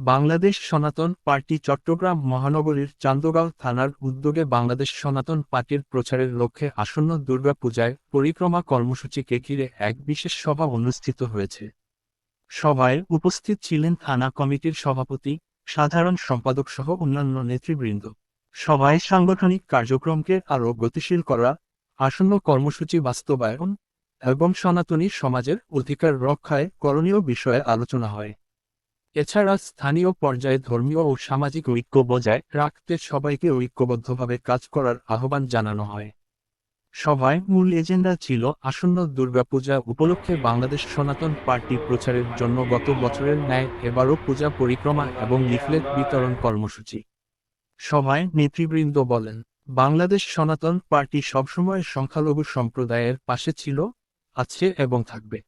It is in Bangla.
বাংলাদেশ সনাতন পার্টি চট্টগ্রাম মহানগরীর চান্দগাঁও থানার উদ্যোগে বাংলাদেশ সনাতন পার্টির প্রচারের লক্ষ্যে আসন্ন দুর্গাপূজায় পরিক্রমা কর্মসূচিকে ঘিরে এক বিশেষ সভা অনুষ্ঠিত হয়েছে। সভায় উপস্থিত ছিলেন থানা কমিটির সভাপতি, সাধারণ সম্পাদক সহ অন্যান্য নেতৃবৃন্দ। সভায় সাংগঠনিক কার্যক্রমকে আরও গতিশীল করা, আসন্ন কর্মসূচি বাস্তবায়ন এবং সনাতনী সমাজের অধিকার রক্ষায় করণীয় বিষয়ে আলোচনা হয়। এছাড়া স্থানীয় পর্যায়ে ধর্মীয় ও সামাজিক ঐক্য বজায় রাখতে সবাইকে ঐক্যবদ্ধভাবে কাজ করার আহ্বান জানানো হয়। সভায় মূল এজেন্ডা ছিল আসন্ন দুর্গাপূজা উপলক্ষে বাংলাদেশ সনাতন পার্টি প্রচারের জন্য গত বছরের ন্যায় এবারও পূজা পরিক্রমা এবং লিফলেট বিতরণ কর্মসূচি। সভায় নেতৃবৃন্দ বলেন, বাংলাদেশ সনাতন পার্টি সবসময় সংখ্যালঘু সম্প্রদায়ের পাশে ছিল, আছে এবং থাকবে।